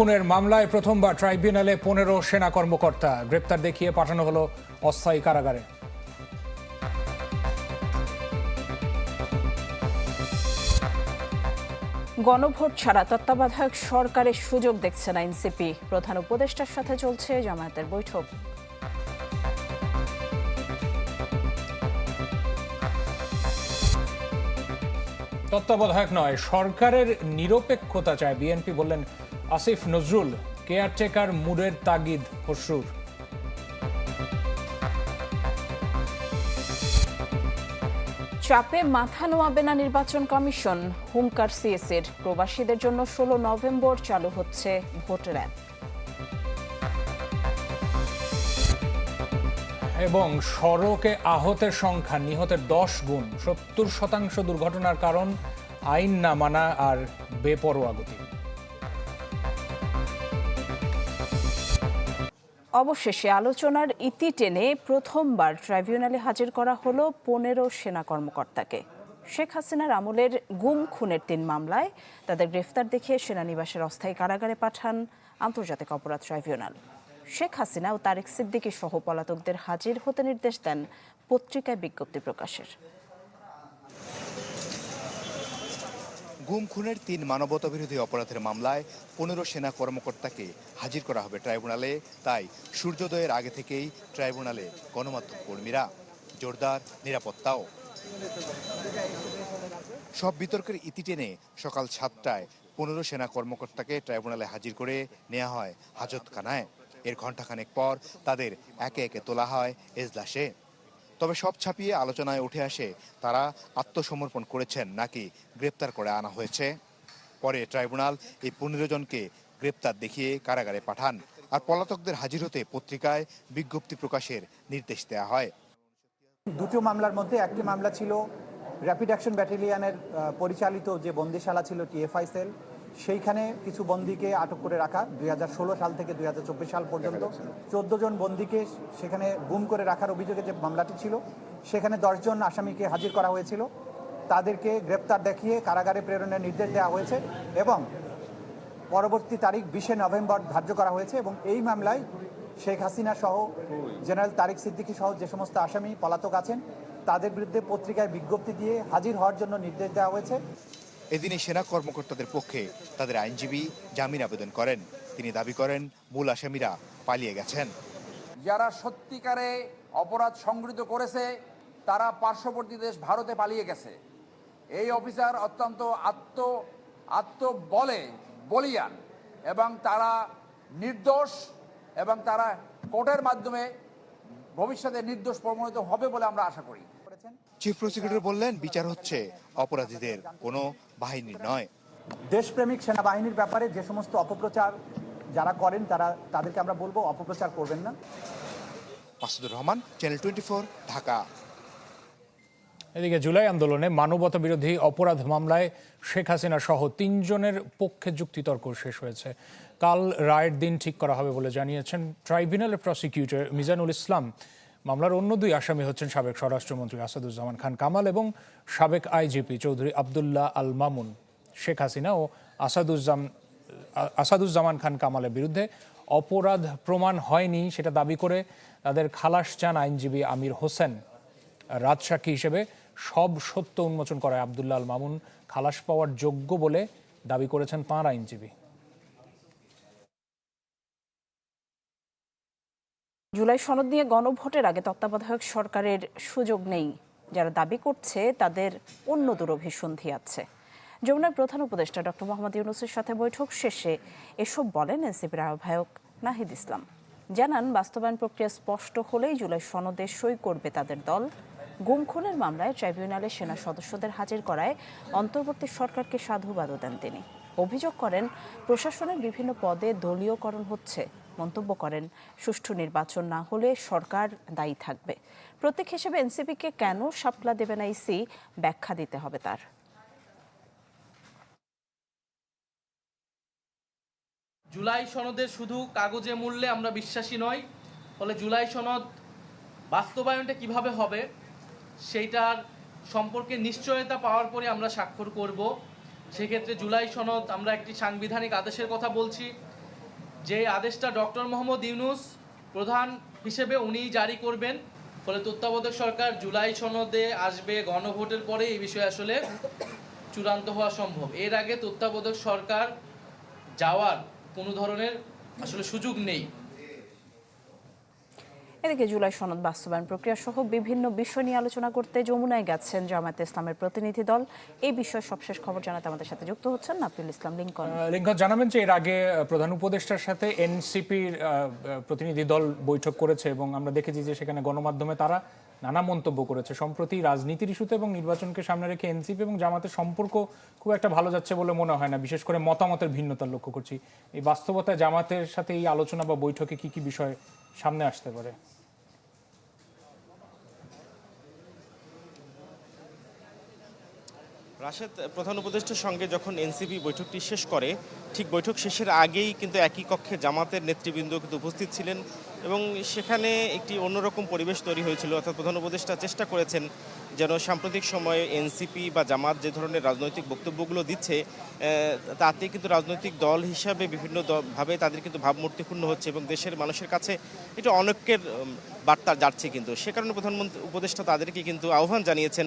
খুনের মামলায় প্রথমবার ট্রাইব্যুনালে পনেরো সেনা কর্মকর্তা গ্রেপ্তার দেখিয়ে পাঠানো হলো অস্থায়ী কারাগারে। গণভোট ছাড়া তত্ত্বাবধায়ক সরকারের সুযোগ দেখছে না এনসিপি। প্রধান উপদেষ্টার সাথে চলছে জামায়াতের বৈঠক। তত্ত্বাবধায়ক নয় সরকারের নিরপেক্ষতা চায় বিএনপি বললেন আসিফ নজরুল কেয়ারটেকার মুডের তাগিদ খসরুর চাপে মাথা নোয়াবে না নির্বাচন কমিশন হুঙ্কার সিএসের। প্রবাসীদের জন্য ষোলো নভেম্বর চালু হচ্ছে ভোটের অ্যাপ এবং সড়কে আহতের সংখ্যা নিহতের দশ গুণ সত্তর শতাংশ দুর্ঘটনার কারণ আইন না মানা আর বেপরোয়া গতি। অবশেষে আলোচনার ইতি টেনে প্রথমবার ট্রাইব্যুনালে হাজির করা হলো পনেরো সেনা কর্মকর্তাকে। শেখ হাসিনার আমলের গুম খুনের তিন মামলায় তাদের গ্রেফতার দেখিয়ে সেনানিবাসের অস্থায়ী কারাগারে পাঠান আন্তর্জাতিক অপরাধ ট্রাইব্যুনাল। শেখ হাসিনা ও তারেক সিদ্দিকী সহ পলাতকদের হাজির হতে নির্দেশ দেন পত্রিকায় বিজ্ঞপ্তি প্রকাশের। গুম খুনের তিন মানবতাবিরোধী অপরাধের মামলায় পনেরো সেনা কর্মকর্তাকে হাজির করা হবে ট্রাইব্যুনালে। তাই সূর্যোদয়ের আগে থেকেই ট্রাইব্যুনালে গণমাধ্যম কর্মীরা। জোরদার, নিরাপত্তাও। সব বিতর্কের ইতি টেনে সকাল সাতটায় পনেরো সেনা কর্মকর্তাকে ট্রাইব্যুনালে হাজির করে নেওয়া হয় হাজতখানায়। এর ঘণ্টাখানেক পর তাদের একে একে তোলা হয় এজলাসে। তবে সব ছাপিয়ে আলোচনায় উঠে আসে, তারা আত্মসমর্পণ করেছেন নাকি গ্রেপ্তার করে আনা হয়েছে। পরে ট্রাইব্যুনাল এই পনেরো জনকে গ্রেপ্তার দেখিয়ে কারাগারে পাঠান আর পলাতকদের হাজির হতে পত্রিকায় বিজ্ঞপ্তি প্রকাশের নির্দেশ দেওয়া হয়। দুটো মামলার মধ্যে একটি মামলা ছিল র্যাপিড অ্যাকশন ব্যাটালিয়ানের পরিচালিত যে বন্দিশালা ছিল টিএফআই সেল সেইখানে কিছু বন্দিকে আটক করে রাখা দুই হাজার ষোলো সাল থেকে দুই হাজার চব্বিশ সাল পর্যন্ত। চোদ্দ জন বন্দিকে সেখানে গুম করে রাখার অভিযোগে যে মামলাটি ছিল সেখানে দশজন আসামিকে হাজির করা হয়েছিল। তাদেরকে গ্রেপ্তার দেখিয়ে কারাগারে প্রেরণের নির্দেশ দেওয়া হয়েছে এবং পরবর্তী তারিখ বিশে নভেম্বর ধার্য করা হয়েছে এবং এই মামলায় শেখ হাসিনা সহ জেনারেল তারিক সিদ্দিকী সহ যে সমস্ত আসামি পলাতক আছেন তাদের বিরুদ্ধে পত্রিকায় বিজ্ঞপ্তি দিয়ে হাজির হওয়ার জন্য নির্দেশ দেওয়া হয়েছে। এদিনে সেনা কর্মকর্তাদের পক্ষে তাদের আইনজীবী জামিন আবেদন করেন। তিনি দাবি করেন, মূল আসামিরা পালিয়ে গেছেন। যারা সত্যিকারে অপরাধ সংগৃহীত করেছে, তারা পার্শ্ববর্তী দেশ ভারতে পালিয়ে গেছে। এই অফিসার অত্যন্ত আত্ম, আত্মবলে, বলিয়ান এবং তারা নির্দোষ এবং তারা কোর্টের মাধ্যমে ভবিষ্যতে নির্দোষ প্রমাণিত হবে বলে আমরা আশা করি। চিফ প্রসিকিউটর বললেন বিচার হচ্ছে অপরাধীদের কোনো বাহিনীর নয়। দেশপ্রেমিক সেনাবাহিনীর ব্যাপারে যে সমস্ত অপপ্রচার যারা করেন তারা তাদেরকে আমরা বলব অপপ্রচার করবেন না। Masudur Rahman channel twenty Dhaka. এদিকে জুলাই আন্দোলনে মানবতা বিরোধী অপরাধ মামলায় শেখ হাসিনা সহ তিনজনের পক্ষে যুক্তিতর্ক শেষ হয়েছে। কাল রায়ের দিন ঠিক করা হবে বলে জানিয়েছেন ট্রাইব্যুনালের প্রসিকিউটর মিজানুল ইসলাম। মামলার অন্য দুই আসামি হচ্ছেন সাবেক স্বরাষ্ট্রমন্ত্রী আসাদুজ্জামান খান কামাল এবং সাবেক আইজিপি চৌধুরী আবদুল্লাহ আল মামুন। শেখ হাসিনা ও আসাদুজ্জাম, আসাদুজ্জামান খান কামালের বিরুদ্ধে অপরাধ প্রমাণ হয়নি সেটা দাবি করে তাদের খালাস চান আইনজীবী আমির হোসেন। রাজসাক্ষী হিসেবে সব সত্য উন্মোচন করায় আবদুল্লাহ আল মামুন খালাস পাওয়ার যোগ্য বলে দাবি করেছেন তাঁর আইনজীবী। জুলাই সনদ নিয়ে গণভোটের আগে তত্ত্বাবধায়ক সরকারের সুযোগ নেই। যারা দাবি করছে, তাদের অন্য দুরভিসন্ধি আছে। যমুনার প্রধান উপদেষ্টা ডক্টর মোহাম্মদ ইউনুসের সাথে বৈঠক শেষে এসব বলেন এনসিপির আহ্বায়ক নাহিদ ইসলাম। জানান, বাস্তবায়ন প্রক্রিয়া স্পষ্ট হলেই জুলাই সনদে সই করবে তাদের দল। গুম খুনের মামলায় ট্রাইব্যুনালে সেনা সদস্যদের হাজির করায় অন্তর্বর্তী সরকারকে সাধুবাদও দেন তিনি। অভিযোগ করেন, প্রশাসনের বিভিন্ন পদে দলীয়করণ হচ্ছে। মন্তব্য করেন, সুষ্ঠু নির্বাচন না হলে সরকার দায়ী থাকবে। প্রতীক হিসেবে এনসিপিকে কেন সাপলা দেবে না ইসি? ব্যাখ্যা দিতে হবে তার। জুলাই সনদের শুধু কাগজে মূল্যে আমরা বিশ্বাসী নই, ফলে জুলাই সনদ বাস্তবায়নটা কীভাবে হবে সেইটার সম্পর্কে নিশ্চয়তা পাওয়ার পরে আমরা স্বাক্ষর করব। সেক্ষেত্রে জুলাই সনদ আমরা একটি সাংবিধানিক আদেশের কথা বলছি যে আদেশটা ডক্টর মোহাম্মদ ইউনুস প্রধান হিসেবে উনিই জারি করবেন, ফলে তত্ত্বাবধায়ক সরকার জুলাই সনদে আসবে, গণভোটের পরে এই বিষয়ে আসলে চূড়ান্ত হওয়া সম্ভব। এর আগে তত্ত্বাবধায়ক সরকার যাওয়ার কোনো ধরনের আসলে সুযোগ নেই। এদিকে জুলাই সনদ বাস্তবায়ন প্রক্রিয়া সহ বিভিন্ন বিষয় নিয়ে আলোচনা করতে যমুনায় গেছেন জামায়াতে ইসলামের প্রতিনিধি দল। এই বিষয়ে সবশেষ খবর জানাতে আমাদের সাথে যুক্ত হচ্ছেন নাফিল ইসলাম লিঙ্কন। লিঙ্কন, জানাবেন যে এর আগে প্রধান উপদেষ্টার সাথে এনসিপির প্রতিনিধি দল বৈঠক করেছে এবং আমরা দেখেছি যে সেখানে গণমাধ্যমে তারা নানা মন্তব্য করেছে। সম্প্রতি রাজনীতির ইস্যুতে এবং নির্বাচনকে সামনে রেখে এনসিপি এবং জামাতের সম্পর্ক খুব একটা ভালো যাচ্ছে বলে মনে হয় না। বিশেষ করে মতামতের ভিন্নতা লক্ষ্য করছি। এই বাস্তবতায় জামাতের সাথে এই আলোচনা বা বৈঠকে কি কি বিষয় সামনে আসতে পারে? রাশেদ, প্রধান উপদেষ্টার সঙ্গে যখন এনসিপি বৈঠকটি শেষ করে, ঠিক বৈঠক শেষের আগেই কিন্তু একই কক্ষে জামাতের নেতৃবৃন্দ কিন্তু উপস্থিত ছিলেন এবং সেখানে একটি অন্যরকম পরিবেশ তৈরি হয়েছিল। অর্থাৎ প্রধান উপদেষ্টা চেষ্টা করেছেন যেন সাম্প্রতিক সময়ে এনসিপি বা জামাত যে ধরনের রাজনৈতিক বক্তব্যগুলো দিচ্ছে তাতে কিন্তু রাজনৈতিক দল হিসাবে বিভিন্ন ভাবে তাদের কিন্তু ভাবমূর্তিপূর্ণ হচ্ছে এবং দেশের মানুষের কাছে এটা অনেকের বার্তা যাচ্ছে কিন্তু। সে কারণে প্রধানমন্ত্রী, উপদেষ্টা তাদেরকে কিন্তু আহ্বান জানিয়েছেন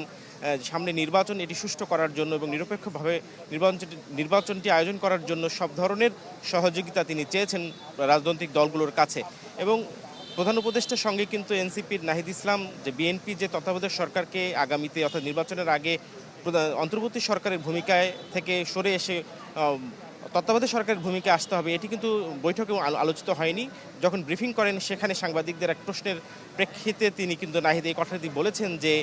সামনে নির্বাচন এটি সুষ্ঠু করার জন্য এবং নিরপেক্ষভাবে নির্বাচনটি নির্বাচনটি আয়োজন করার জন্য সব ধরনের সহযোগিতা তিনি চেয়েছেন রাজনৈতিক দলগুলোর কাছে। এবং প্রধান উপদেষ্টার সঙ্গে কিন্তু এনসিপির নাহিদ ইসলাম, যে বিএনপি যে তত্ত্বাবধায়ক সরকারকে আগামীতে অর্থাৎ নির্বাচনের আগে অন্তর্বর্তী সরকারের ভূমিকায় থেকে সরে এসে তত্ত্বাবধায়ক সরকারের ভূমিকা আসতে হবে, এটি কিন্তু বৈঠকে আলোচিত হয়নি। যখন ব্রিফিং করেন, সেখানে সাংবাদিকদের এক প্রশ্নের প্রেক্ষিতে তিনি কিন্তু নাহিদ এই কথাটি বলেছেন যে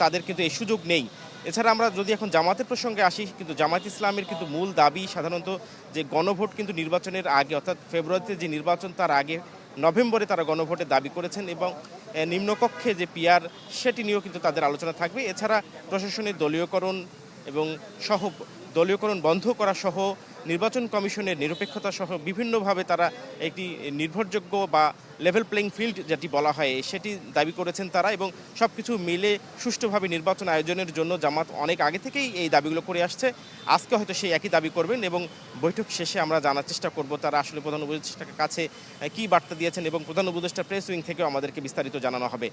তাদের কিন্তু এই সুযোগ নেই। এছাড়া আমরা যদি এখন জামাতের প্রসঙ্গে আসি, কিন্তু জামাত ইসলামের কিন্তু মূল দাবি সাধারণত যে গণভোট কিন্তু নির্বাচনের আগে, অর্থাৎ ফেব্রুয়ারিতে যে নির্বাচন, তার আগে নভেম্বরে তারা গণভোটে দাবি করেছেন এবং নিম্নকক্ষে যে পিয়ার সেটি নিয়েও কিন্তু তাদের আলোচনা থাকবে। এছাড়া প্রশাসনের দলীয়করণ এবং সহ দলীয়করণ বন্ধ করা সহ নির্বাচন কমিশনের নিরপেক্ষতা সহ বিভিন্নভাবে তারা একটি নির্ভরযোগ্য বা লেভেল প্লেইং ফিল্ড যেটি বলা হয়, সেটি দাবি করেছেন তারা এবং সব কিছু মিলে সুষ্ঠুভাবে নির্বাচন আয়োজনের জন্য জামাত অনেক আগে থেকেই এই দাবিগুলো করে আসছে। আজকে হয়তো সেই একই দাবি করবেন এবং বৈঠক শেষে আমরা জানার চেষ্টা করব তারা আসলে প্রধান উপদেষ্টার কাছে কী বার্তা দিয়েছেন এবং প্রধান উপদেষ্টা প্রেস উইং থেকেও আমাদেরকে বিস্তারিত জানানো হবে।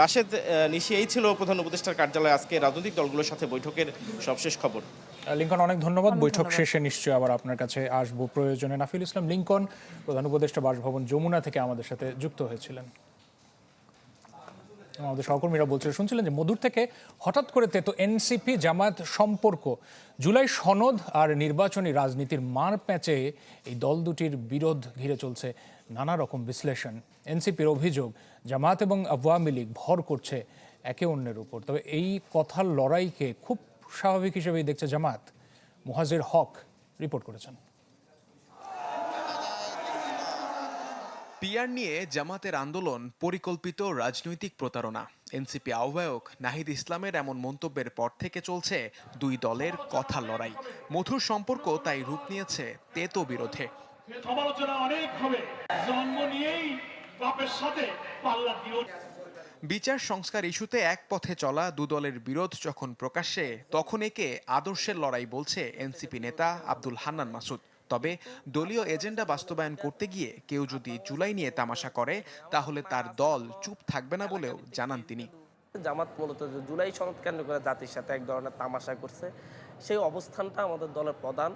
রাশেদ নিশি, এই ছিল প্রধান উপদেষ্টার কার্যালয়ে আজকে রাজনৈতিক দলগুলোর সাথে বৈঠকের সবশেষ খবর। লিঙ্কন অনেক ধন্যবাদ। বৈঠক শেষে নিশ্চয়ই আবার আপনার কাছে আসব। প্রয়োজনে নাফিল ইসলাম লিঙ্কন প্রধান উপদেষ্টা বাসভবন যমুনা থেকে আমাদের সাথে যুক্ত হয়েছিলেন। আমাদের সহকর্মীরা বলছিলেন শুনছিলেন যে মধুর থেকে হঠাৎ করে তেতো এনসিপি জামায়াত সম্পর্ক জুলাই সনদ আর নির্বাচনী রাজনীতির মার প্যাঁচে এই দল দুটির বিরোধ ঘিরে চলছে নানা রকম বিশ্লেষণ। এনসিপির অভিযোগ জামাত এবং আওয়ামী লীগ ভর করছে একে অন্যের উপর। তবে এই কথার লড়াইকে খুব স্বাভাবিক হিসেবেই দেখছে জামাত। মুহাজির হক রিপোর্ট করেছেন। পিয়ার নিয়ে জামাতের আন্দোলন পরিকল্পিত রাজনৈতিক প্রতারণা। এনসিপি আহ্বায়ক নাহিদ ইসলামের এমন মন্তব্যের পর থেকে চলছে দুই দলের কথা লড়াই। মধুর সম্পর্ক তাই রূপ নিয়েছে তেতো বিরোধে। সমালোচনা অনেক হবে। জন্ম নিয়েই বাপের সাথে পাল্লা দিল বিচার সংস্কার ইস্যুতে এক পথে চলা দু দলের বিরোধ যখন প্রকাশ্যে, তখন একে আদর্শের লড়াই বলছে এনসিপি নেতা আব্দুল হান্নান মাসুদ। তবে দলীয় এজেন্ডা বাস্তবায়ন করতে গিয়ে কেউ যদি জুলাই নিয়ে তামাশা করে, তাহলে তার দল চুপ থাকবে না বলেও জানান তিনি। জামাত মূলত জুলাই সনদ কেন্দ্র করে জাতির সাথে এক ধরনের তামাশা করছে, সেই অবস্থানটা আমাদের দলের প্রধান,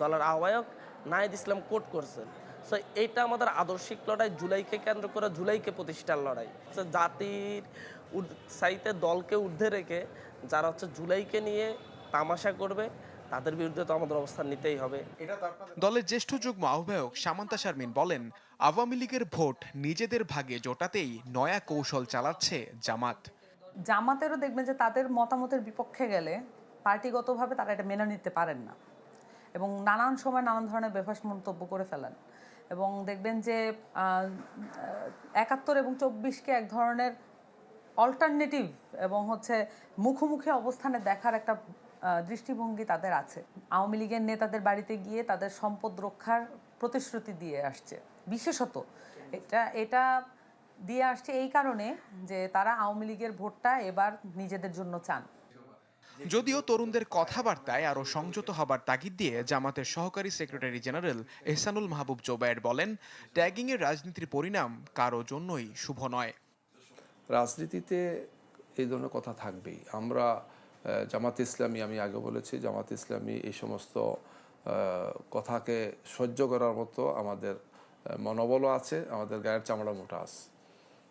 দলের আহ্বায়ক নাহিদ ইসলাম কোট করছেন। সো এইটা আমাদের আদর্শিক লড়াই জুলাইকে কেন্দ্র করে জুলাইকে প্রতিষ্ঠার লড়াই। জাতির সাইতে দলকে ঊর্ধ্বে রেখে যারা হচ্ছে জুলাইকে নিয়ে তামাশা করবে তাদের বিরুদ্ধে তো আমাদের অবস্থান নিতেই হবে। দলের জ্যেষ্ঠ যুগ্ম আহ্বায়ক সামান্তা শারমিন বলেন আওয়ামী লীগের ভোট নিজেদের ভাগে জোটাতেই নয়া কৌশল চালাচ্ছে জামাত। জামাতেরও দেখবেন যে তাদের মতামতের বিপক্ষে গেলে পার্টিগতভাবে তারা এটা মেনে নিতে পারেন না। এবং নানান সময় নানান ধরনের বেফাস মন্তব্য করে ফেলেন। এবং দেখবেন যে একাত্তর এবং চব্বিশকে এক ধরনের অল্টারনেটিভ এবং হচ্ছে মুখোমুখি অবস্থানে দেখার একটা দৃষ্টিভঙ্গি তাদের আছে। আওয়ামী লীগের নেতাদের বাড়িতে গিয়ে তাদের সম্পদ রক্ষার প্রতিশ্রুতি দিয়ে আসছে। বিশেষত এটা এটা দিয়ে আসছে এই কারণে যে তারা আওয়ামী লীগের ভোটটা এবার নিজেদের জন্য চান। যদিও তরুণদের কথাবার্তায় আরও সংযত হবার তাগিদ দিয়ে জামাতের সহকারী সেক্রেটারি জেনারেল এহসানুল মাহবুব জোবায়ের বলেন, ট্যাগিংয়ের রাজনীতির পরিণাম কারও জন্যই শুভ নয়। রাজনীতিতে এই ধরনের কথা থাকবেই। আমরা জামাত ইসলামী, আমি আগে বলেছি, জামাত ইসলামী এই সমস্ত কথাকে সহ্য করার মতো আমাদের মনোবলও আছে, আমাদের গায়ের চামড়া মোটা আছে।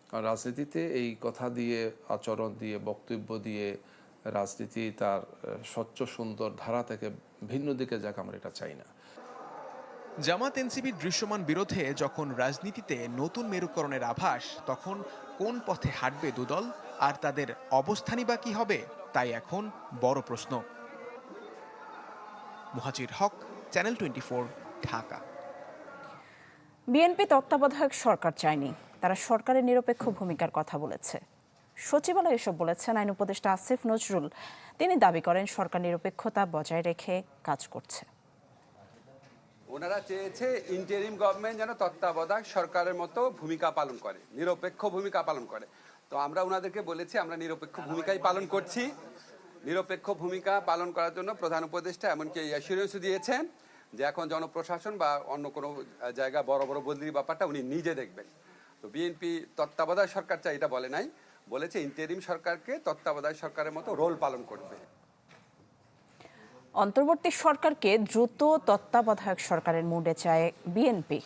কারণ রাজনীতিতে এই কথা দিয়ে, আচরণ দিয়ে, বক্তব্য দিয়ে রাজনীতি তার স্বচ্ছ সুন্দর ধারা থেকে ভিন্ন দিকে যাক আমরা এটা চাই না। জামাত এনসিপির দৃশ্যমান বিরোধে যখন রাজনীতিতে নতুন মেরুকরণের আভাস তখন কোন পথে হাঁটবে দুদল আর তাদের অবস্থানই বা কি হবে তাই এখন বড় প্রশ্ন। Muhajir Haque channel twenty Dhaka. BNP তত্ত্বাবধায়ক সরকার চায়নি। তারা সরকারের নিরপেক্ষ ভূমিকার কথা বলেছে। সচিবালয় এসব বলেছেন আইন উপদেষ্টা আসিফ নজরুল। তিনি দাবি করেন, সরকার নিরপেক্ষতা বজায় রেখে কাজ করছে। ওনারা চেয়েছে ইন্টারিম গভর্নমেন্ট যেন তত্ত্বাবধায়ক সরকারের মতো ভূমিকা পালন করে, নিরপেক্ষ ভূমিকা পালন করে। তো আমরা ওনাদেরকে বলেছি, আমরা নিরপেক্ষ ভূমিকাই পালন করছি। নিরপেক্ষ ভূমিকা পালন করার জন্য প্রধান উপদেষ্টা এমনকি অ্যাসুরেন্স দিয়েছেন যে এখন জনপ্রশাসন বা অন্য কোনো জায়গা বড় বড় বদলির ব্যাপারটা উনি নিজে দেখবেন। তো বিএনপি তত্ত্বাবধায়ক সরকার চাই, এটা বলে নাই। বলেছে, ইন্টারিম সরকারকে তত্ত্বাবধায়ক সরকারের মতো রোল পালন করবে। অন্তর্বর্তী সরকারকে দ্রুত তত্ত্বাবধায়ক সরকারের মুডে চায় বিএনপি।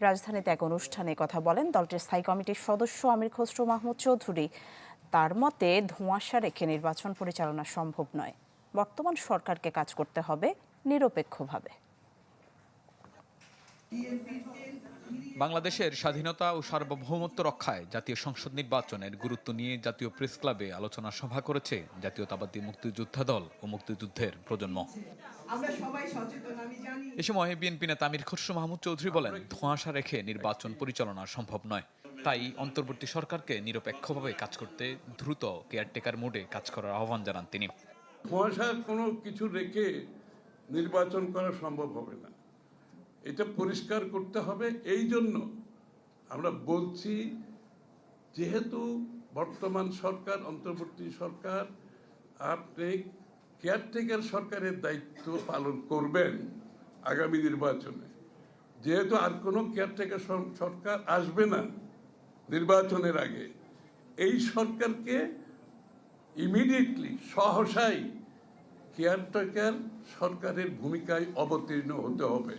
রাজধানীতে এক অনুষ্ঠানে কথা বলেন দলটির স্থায়ী কমিটির সদস্য আমির খসরু মাহমুদ চৌধুরী। তার মতে, ধোঁয়াশা রেখে নির্বাচন পরিচালনা সম্ভব নয়। বর্তমান সরকারকে কাজ করতে হবে নিরপেক্ষভাবে। বাংলাদেশের স্বাধীনতা ও সার্বভৌমত্ব রক্ষায় জাতীয় সংসদ নির্বাচনের গুরুত্ব নিয়ে জাতীয় প্রেস ক্লাবে আলোচনা সভা করেছে জাতীয়তাবাদী মুক্তিযোদ্ধা দল ও মুক্তিযুদ্ধের প্রজন্ম। এ সময় বিএনপি নেতা আমির খসরু মাহমুদ চৌধুরী বলেন ধোঁয়াশা রেখে নির্বাচন পরিচালনা সম্ভব নয়। তাই অন্তর্বর্তী সরকারকে নিরপেক্ষভাবে কাজ করতে দ্রুত কেয়ারটেকার মোডে কাজ করার আহ্বান জানান তিনি। কুয়াশার কোনো কিছু রেখে নির্বাচন করা সম্ভব হবে না। এটা পরিষ্কার করতে হবে এই জন্য আমরা বলছি, যেহেতু বর্তমান সরকার, অন্তর্বর্তী সরকার, আপনি কেয়ারটেকার সরকারের দায়িত্ব পালন করবেন আগামী নির্বাচনে। যেহেতু আর কোনো কেয়ারটেকার সরকার আসবে না নির্বাচনের আগে, এই সরকারকে ইমিডিয়েটলি সহসাই কেয়ারটেকার সরকারের ভূমিকায় অবতীর্ণ হতে হবে।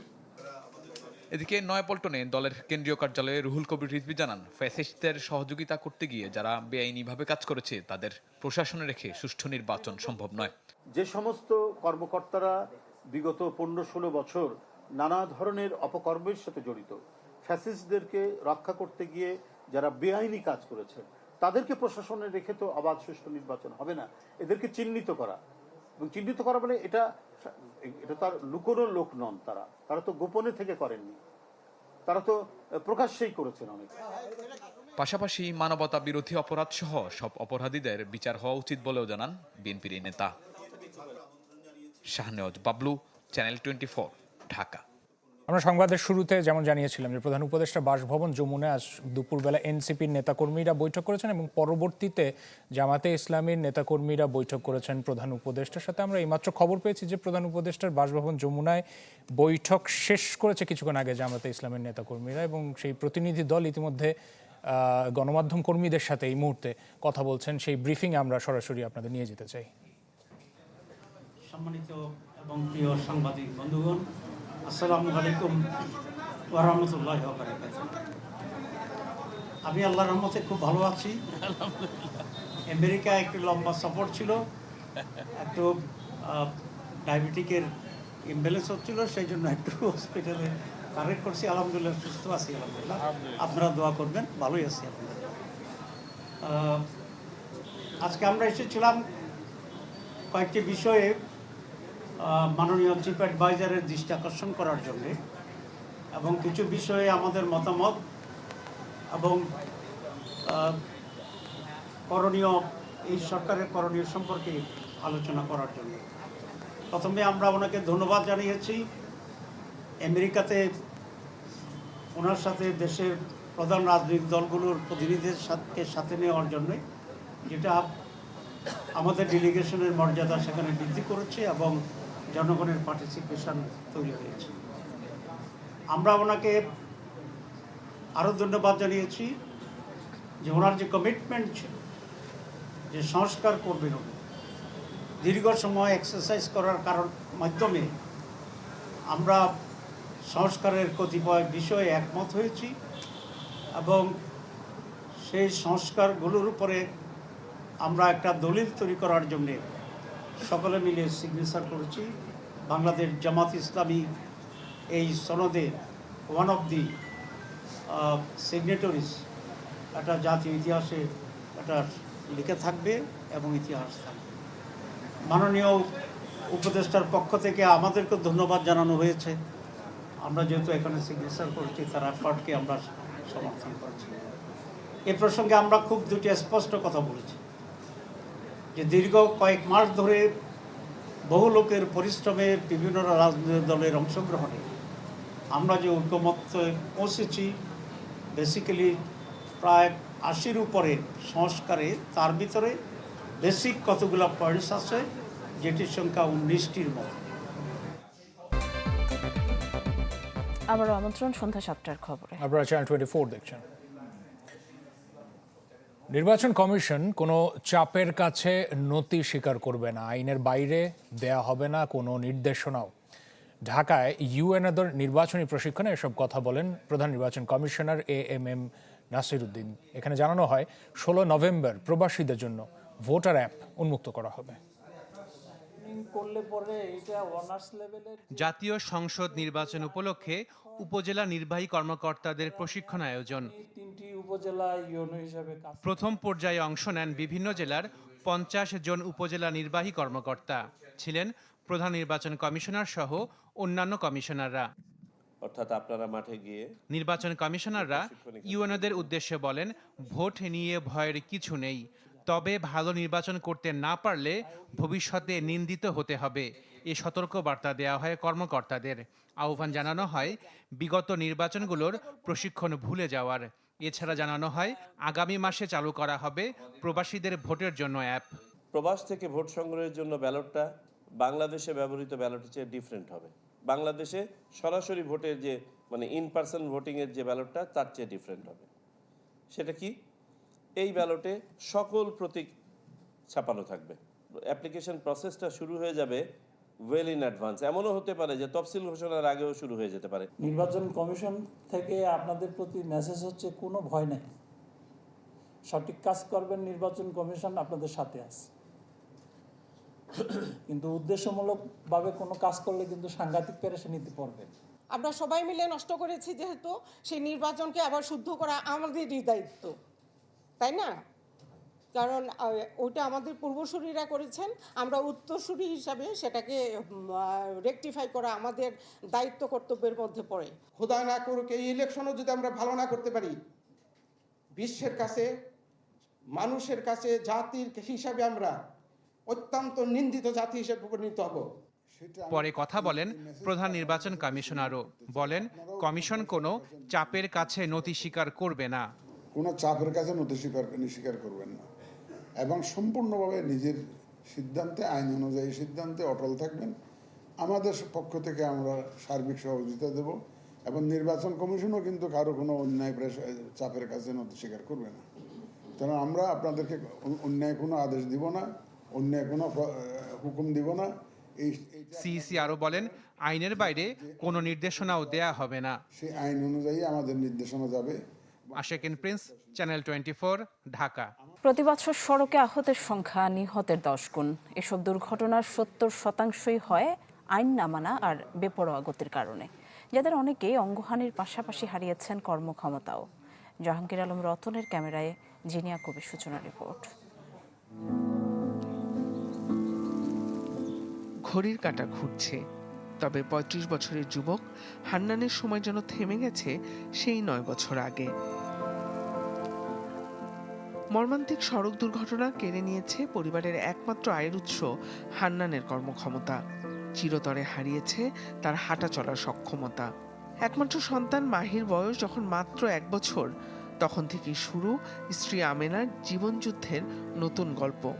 এদিকে নয়াপল্টনে দলের কেন্দ্রীয় কার্যালয়ে রুহুল কবির রিজভি জানান, ফ্যাসিস্টদের সহযোগিতা করতে গিয়ে যারা বেআইনিভাবে কাজ করেছে, তাদের প্রশাসনে রেখে সুষ্ঠু নির্বাচন সম্ভব নয়। যে সমস্ত কর্মকর্তারা বিগত পনেরো ষোলো বছর নানা ধরনের অপকর্মের সাথে জড়িত, ফ্যাসিস্টদেরকে রক্ষা করতে গিয়ে যারা বেআইনি কাজ করেছে, তাদেরকে প্রশাসনে রেখে তো অবাধ সুষ্ঠু নির্বাচন হবে না। এদেরকে চিহ্নিত করা। এবং চিহ্নিত করা মানে এটা এটা তার লুকোনো লোক নন তারা। তারা তো গোপনে থেকে করেননি। তারা তো প্রকাশ্যেই করেছেন অনেক। পাশাপাশি মানবতা বিরোধী অপরাধ সহ সব অপরাধীদের বিচার হওয়া উচিত বলেও জানান বিএনপির নেতা। Shahnewaz Bablu, channel twenty Dhaka. আমরা সংবাদের শুরুতে যেমন জানিয়েছিলাম যে প্রধান উপদেষ্টা বাসভবন যমুনায় আজ দুপুরবেলা এনসিপির নেতাকর্মীরা বৈঠক করেছেন এবং পরবর্তীতে জামাতে ইসলামীর নেতাকর্মীরা বৈঠক করেছেন প্রধান উপদেষ্টার সাথে। আমরা এইমাত্র খবর পেয়েছি যে প্রধান উপদেষ্টার বাসভবন যমুনায় বৈঠক শেষ করেছে কিছুক্ষণ আগে জামাতে ইসলামের নেতাকর্মীরা এবং সেই প্রতিনিধি দল ইতিমধ্যে গণমাধ্যম কর্মীদের সাথে এই মুহূর্তে কথা বলছেন। সেই ব্রিফিং আমরা সরাসরি আপনাদের নিয়ে যেতে চাই। সম্মানিত এবং প্রিয় সাংবাদিক বন্ধুগণ আসসালামু আলাইকুম ওরহমতুল্লাহ আমি আল্লাহ রহমতে খুব ভালো আছি। আমেরিকা একটু লম্বা সফর ছিল। একটু ডায়াবেটিকের ইমব্যালেন্স হচ্ছিল সেই জন্য একটু হসপিটালে কারেক্ট করছি। আলহামদুলিল্লাহ সুস্থ আছি আলহামদুলিল্লাহ। আপনারা দোয়া করবেন ভালোই আছি আলহামদুলিল্লাহ। আজকে আমরা এসেছিলাম কয়েকটি বিষয়ে মাননীয় চিফ অ্যাডভাইজারের দৃষ্টি আকর্ষণ করার জন্যে এবং কিছু বিষয়ে আমাদের মতামত এবং করণীয়, এই সরকারের করণীয় সম্পর্কে আলোচনা করার জন্য। প্রথমে আমরা ওনাকে ধন্যবাদ জানিয়েছি। আমেরিকাতে ওনার সাথে দেশের প্রধান রাজনৈতিক দলগুলোর প্রতিনিধিদের সাথে সাথে নেওয়ার জন্যে, যেটা আমাদের ডেলিগেশনের মর্যাদা সেখানে বৃদ্ধি করেছে এবং জনগণের পার্টিসিপেশন তৈরি হয়েছে। আমরা ওনাকে আরও ধন্যবাদ জানিয়েছি যে ওনার যে কমিটমেন্ট ছিল, যে সংস্কার করবেন উনি, দীর্ঘ সময় এক্সারসাইজ করার কারণ মাধ্যমে আমরা সংস্কারের কতিপয় বিষয়ে একমত হয়েছি এবং সেই সংস্কারগুলোর উপরে আমরা একটা দলিল তৈরি করার জন্যে সকলে মিলে সিগনেচার করেছি। বাংলাদেশ জামাত ইসলামী এই সনদে ওয়ান অফ দি সিগনেটরিজ একটা জাতীয় ইতিহাসে একটা লিখে থাকবে এবং ইতিহাস থাকবে। মাননীয় উপদেষ্টার পক্ষ থেকে আমাদেরকে ধন্যবাদ জানানো হয়েছে। আমরা যেহেতু এখানে সিগনেচার করেছি, তার এফার্টকে আমরা সমর্থন করেছি। এ প্রসঙ্গে আমরা খুব দুটি স্পষ্ট কথা বলেছি। যে দীর্ঘ কয়েক মাস ধরে বহু লোকের পরিশ্রমে বিভিন্ন রাজনৈতিক দলের অংশগ্রহণে আমরা যে ঐক্যমত্যে পৌঁছেছি বেসিক্যালি প্রায় আশির উপরে সংস্কারে তার ভিতরে বেসিক কতগুলো পয়েন্টস আছে যেটির সংখ্যা উনিশটির মতো। আবারও আমন্ত্রণ সন্ধ্যা সাতটার খবরে। আপনারা চ্যানেল টোয়েন্টি ফোর দেখছেন। নির্বাচন কমিশন কোনো চাপের কাছে নতি স্বীকার করবে না। আইনের বাইরে দেয়া হবে না কোনো নির্দেশনাও। ঢাকায় ইউএনএদের নির্বাচনী প্রশিক্ষণে এসব কথা বলেন প্রধান নির্বাচন commissioner A M M Nasiruddin. এখানে জানানো হয় ষোলো নভেম্বর প্রবাসীদের জন্য ভোটার অ্যাপ উন্মুক্ত করা হবে। করলে পরে এটা অনার্স লেভেলের জাতীয় সংসদ নির্বাচন উপলক্ষে উপজেলা নির্বাহী কর্মকর্তাদের প্রশিক্ষণ আয়োজন। তিনটি উপজেলা ইউনো হিসাবে প্রথম পর্যায়ে অংশ নেন বিভিন্ন জেলার পঞ্চাশ জন উপজেলা নির্বাহী কর্মকর্তা। ছিলেন প্রধান নির্বাচন কমিশনার সহ অন্যান্য কমিশনাররা। অর্থাৎ আপনারা মাঠে গিয়ে নির্বাচন কমিশনাররা ইউএনওদের উদ্দেশ্যে বলেন ভোট নিয়ে ভয়ের কিছু নেই। তবে ভালো নির্বাচন করতে না পারলে ভবিষ্যতে নিন্দিত হতে হবে। এ সতর্ক বার্তা দেওয়া হয় কর্মকর্তাদের। আহ্বান জানানো হয় বিগত নির্বাচনগুলোর প্রশিক্ষণ ভুলে যাওয়ার। এছাড়া জানানো হয় আগামী মাসে চালু করা হবে প্রবাসীদের ভোটের জন্য অ্যাপ। প্রবাস থেকে ভোট সংগ্রহের জন্য ব্যালটটা বাংলাদেশে ব্যবহৃত ব্যালটের চেয়ে ডিফারেন্ট হবে। বাংলাদেশে সরাসরি ভোটের যে মানে ইন পার্সন ভোটিংয়ের যে ব্যালটটা, তার চেয়ে ডিফারেন্ট হবে। সেটা কি? এই ব্যালটে সকল প্রতীক ছাপানো থাকবে। অ্যাপ্লিকেশন প্রসেসটা শুরু হয়ে যাবে ওয়েল ইন অ্যাডভান্স এমনও হতে পারে যে তফসিল ঘোষণার আগেও শুরু হয়ে যেতে পারে। নির্বাচন কমিশন থেকে আপনাদের প্রতি মেসেজ হচ্ছে কোনো ভয় নেই। সঠিক কাজ করবেন নির্বাচন কমিশন আপনাদের সাথে আছে। কিন্তু উদ্দেশ্যমূলকভাবে কোনো কাজ করলে কিন্তু সাংঘাতিক পেরেশানিতে পড়বেন। আমরা সবাই মিলে নষ্ট করেছি যেহেতু সেই নির্বাচনকে আবার শুদ্ধ করা আমাদেরই দায়িত্ব। তাই না? কারণ ওইটা আমাদের পূর্বসূরীরা করেছেন। আমরা উত্তরসূরি হিসাবে সেটাকে রেকটিফাই করা আমাদের দায়িত্ব কর্তব্যের মধ্যে পড়ে। খোদা না করুক এই ইলেকশনও যদি আমরা ভালো না করতে পারি বিশ্বের কাছে মানুষের কাছে জাতির হিসাবে আমরা অত্যন্ত নিন্দিত জাতি হিসেবে পরিণত হব। পরে কথা বলেন প্রধান নির্বাচন কমিশনারও। বলেন কমিশন কোনো চাপের কাছে নথি স্বীকার করবে না। কোনো চাপের কাছে নথি স্বীকার স্বীকার করবেন না। এবং সম্পূর্ণভাবে নিজের সিদ্ধান্তে আইন অনুযায়ী সিদ্ধান্তে অটল থাকবেন। আমাদের পক্ষ থেকে আমরা সার্বিক সহযোগিতা দেব এবং নির্বাচন কমিশনও কিন্তু কারও কোনো অন্যায় চাপের কাছে নথি স্বীকার করবে না। কারণ আমরা আপনাদেরকে অন্যায় কোনো আদেশ দিব না অন্যায় কোনো হুকুম দিব না। এই সিইসি আরও বলেন আইনের বাইরে কোনো নির্দেশনাও দেয়া হবে না। সেই আইন অনুযায়ী আমাদের নির্দেশনা যাবে। Ashekin Prince channel twenty Dhaka. প্রতি বছর সড়কে আহতের সংখ্যা নিহতের দশ গুণ। এসব দুর্ঘটনার সত্তর শতাংশই হয় আইন না মানা আর বেপরোয়া গতির কারণে যাদের অনেকেই অঙ্গহানির পাশাপাশি হারিয়েছেন কর্মক্ষমতাও। জাহাঙ্গীর আলম রতনের ক্যামেরায় জিনিয়া কবির সূচনা রিপোর্ট। ঘড়ির কাঁটা ঘুরছে তবে ৩৫ বছরের যুবক হান্নানের সময় যেন থেমে গেছে সেই নয় বছর আগে। মর্মান্তিক সড়ক দুর্ঘটনা কেড়ে নিয়েছে পরিবারের একমাত্র আয়ের উৎস, হান্নানের কর্মক্ষমতা। চিরতরে হারিয়েছে তার হাঁটা চলার সক্ষমতা। একমাত্র সন্তান মাহির বয়স যখন মাত্র এক বছর, তখন থেকেই শুরু স্ত্রী আমেনার জীবনযুদ্ধের নতুন গল্প।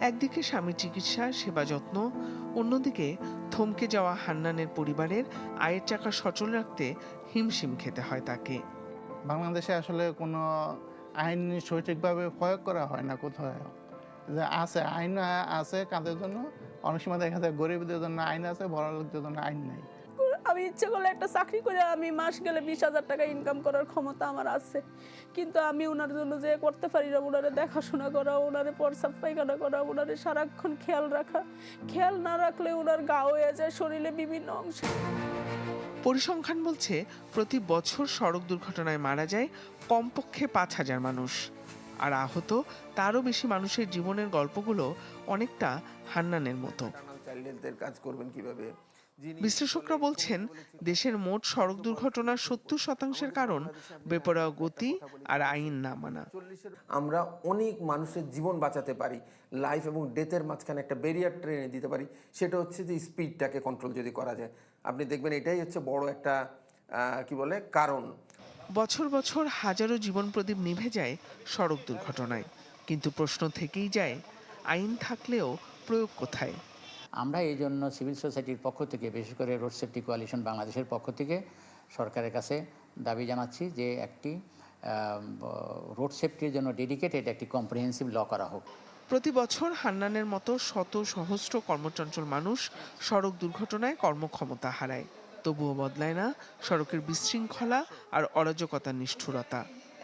একদিকে স্বামীর চিকিৎসা, সেবা যত্ন, অন্যদিকে থমকে যাওয়া হান্নানের পরিবারের আয়ের চাকা সচল রাখতে হিমশিম খেতে হয় তাকে। বাংলাদেশে আসলে কোনো আইন সঠিকভাবে প্রয়োগ করা হয় না কোথাও। যে আছে, আইন আছে কাদের জন্য? অনেক সময় দেখা যায় গরিবদের জন্য আইন আছে বড় লোকদের জন্য আইন নেই। আমি ইচ্ছে করলে একটা চাকরি করে আমি মাস গেলে বিশ হাজার টাকা ইনকাম করার ক্ষমতা আমার আছে। কিন্তু আমি ওনার জন্য যে করতে পারি না ওনারে দেখাশোনা করা ওনারে প্রসাব পায়খানা করা ওনারে সারাক্ষণ খেয়াল রাখা। খেয়াল না রাখলে ওনার গা হয়ে যায় শরীরে বিভিন্ন অংশে। পরিসংখ্যান বলছে প্রতি বছর সড়ক দুর্ঘটনায় মারা যায় কমপক্ষে পাঁচ হাজার মানুষ। আর আহত তারও বেশি মানুষের জীবনের গল্পগুলো অনেকটা হান্নানের মতো। কাজ করবেন কীভাবে? বিশ্লেষকরা বলছেন দেশের মোট সড়ক দুর্ঘটনার সত্তর শতাংশের কারণ বেপরোয়া গতি আর আইন না মানা। আমরা অনেক মানুষের জীবন বাঁচাতে পারি লাইফ এবং ডেথের মাঝখানে একটা ব্যারিয়ার ট্রেনে দিতে পারি সেটা হচ্ছে যে স্পিডটাকে কন্ট্রোল যদি করা যায়। আপনি দেখবেন এটাই হচ্ছে বড় একটা কি বলে কারণ। বছর বছর হাজারো জীবন প্রদীপ নিভে যায় সড়ক দুর্ঘটনায়। কিন্তু প্রশ্ন থেকেই যায় আইন থাকলেও প্রয়োগ কোথায়? আমরা এই জন্য সিভিল সোসাইটির পক্ষ থেকে, বিশেষ করে রোড সেফটি কোয়ালিশন বাংলাদেশের পক্ষ থেকে সরকারের কাছে দাবি জানাচ্ছি যে একটি রোড সেফটির জন্য ডেডিকেটেড একটি কম্প্রিহেন্সিভ ল করা হোক। প্রতি বছর হান্নানের মতো শত সহস্র কর্মচঞ্চল মানুষ সড়ক দুর্ঘটনায় কর্মক্ষমতা হারায়। তবুও বদলায় না সড়কের বিশৃঙ্খলা আর অরাজকতার নিষ্ঠুরতা।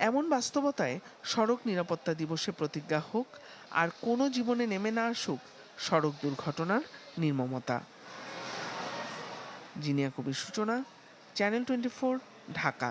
এমন বাস্তবতায় সড়ক নিরাপত্তা দিবসে প্রতিজ্ঞা হোক, আর কোনো জীবনে নেমে না আসুক সড়ক দুর্ঘটনার নির্মমতা। জিনিয়া কবির সূচনা চ্যানেল টোয়েন্টি ঢাকা।